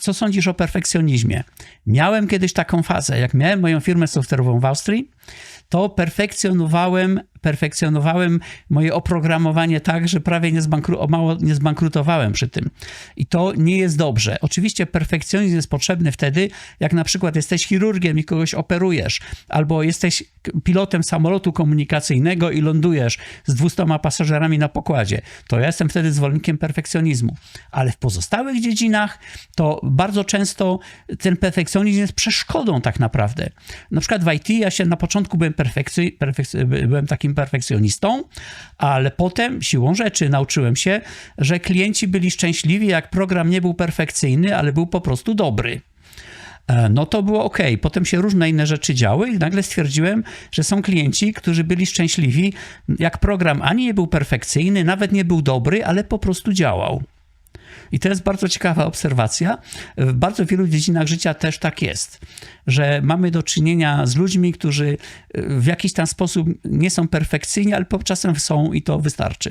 co sądzisz o perfekcjonizmie? Miałem kiedyś taką fazę, jak miałem moją firmę software'ową w Austrii, to perfekcjonowałem, perfekcjonowałem moje oprogramowanie tak, że prawie nie, o mało nie zbankrutowałem przy tym. I to nie jest dobrze. Oczywiście perfekcjonizm jest potrzebny wtedy, jak na przykład jesteś chirurgiem i kogoś operujesz, albo jesteś pilotem samolotu komunikacyjnego i lądujesz z 200 pasażerami na pokładzie. To ja jestem wtedy zwolennikiem perfekcjonizmu. Ale w pozostałych dziedzinach to bardzo często ten perfekcjonizm jest przeszkodą tak naprawdę. Na przykład w IT ja się na początku byłem, perfekcy, perfekcy, byłem takim perfekcjonistą, ale potem siłą rzeczy nauczyłem się, że klienci byli szczęśliwi, jak program nie był perfekcyjny, ale był po prostu dobry. E, No to było ok. Potem się różne inne rzeczy działy i nagle stwierdziłem, że są klienci, którzy byli szczęśliwi, jak program ani nie był perfekcyjny, nawet nie był dobry, ale po prostu działał. I to jest bardzo ciekawa obserwacja. W bardzo wielu dziedzinach życia też tak jest, że mamy do czynienia z ludźmi, którzy w jakiś tam sposób nie są perfekcyjni, ale czasem są i to wystarczy.